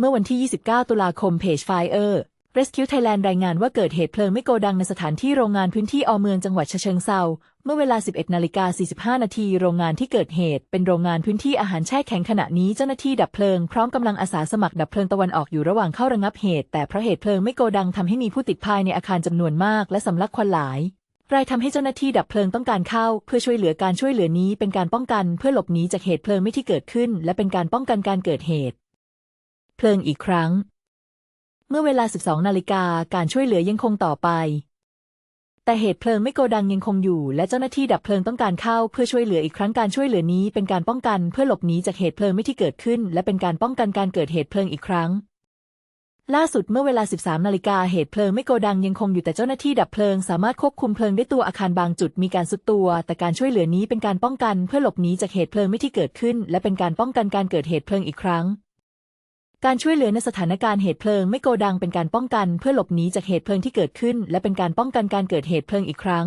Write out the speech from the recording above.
เมื่อวันที่ 29 ตุลาคมเพจ Fire Rescue Thailand รายงานว่าเกิดเหตุเพลิงไม่โกดังในสถานที่โรงงานพื้นที่อเมืองจังหวัดเชิงเซา เมื่อเวลา 11นาฬิกา45 นาที โรงงานที่เกิดเหตุ เป็นโรงงานพื้นที่อาหารแช่แข็งขณะนี้เจ้าหน้าที่ดับเพลิง พร้อมกำลังอาสาสมัครดับเพลิงตะวันออกอยู่ระหว่างเข้าระงับเหตุ แต่เพราะเหตุเพลิงไม่โกดังทำให้มีผู้ติดภายในอาคารจำนวนมาก และสำลักควันหลายรายทำให้เจ้าหน้าที่ดับเพลิงต้องการเข้า เพื่อช่วยเหลือการช่วยเหลือนี้เป็นการป้องกัน เพื่อหลบหนีจากเหตุเพลิงไม่ที่เกิดขึ้น และเป็นการป้องกันการเกิดเหตุ เพลิงอีกครั้ง เมื่อเวลา 12 นาฬิกาการช่วยเหลือยังคงต่อไป แต่เหตุเพลิงไม่โกดังยังคงอยู่ และเจ้าหน้าที่ดับเพลิงต้องการเข้าเพื่อช่วยเหลืออีกครั้งการช่วยเหลือนี้เป็นการป้องกันเพื่อหลบหนีจากเหตุเพลิงไม่ที่เกิดขึ้น และเป็นการป้องกันการเกิดเหตุเพลิงอีกครั้งล่าสุดเมื่อเวลา 13 นาฬิกาเหตุเพลิงไม่โกดังยังคงอยู่แต่เจ้าหน้าที่ดับเพลิง สามารถควบคุมเพลิงได้ตัวอาคารบางจุดมีการสุดตัว แต่การช่วยเหลือนี้เป็นการป้องกันเพื่อหลบหนีจากเหตุเพลิงไม่ที่เกิดขึ้น และเป็นการป้องกันการเกิดเหตุเพลิงอีกครั้ง การช่วยเหลือในสถานการณ์เหตุเพลิงไม่โกดังเป็นการป้องกันเพื่อหลบหนีจากเหตุเพลิงที่เกิดขึ้น และเป็นการป้องกันการเกิดเหตุเพลิงอีกครั้ง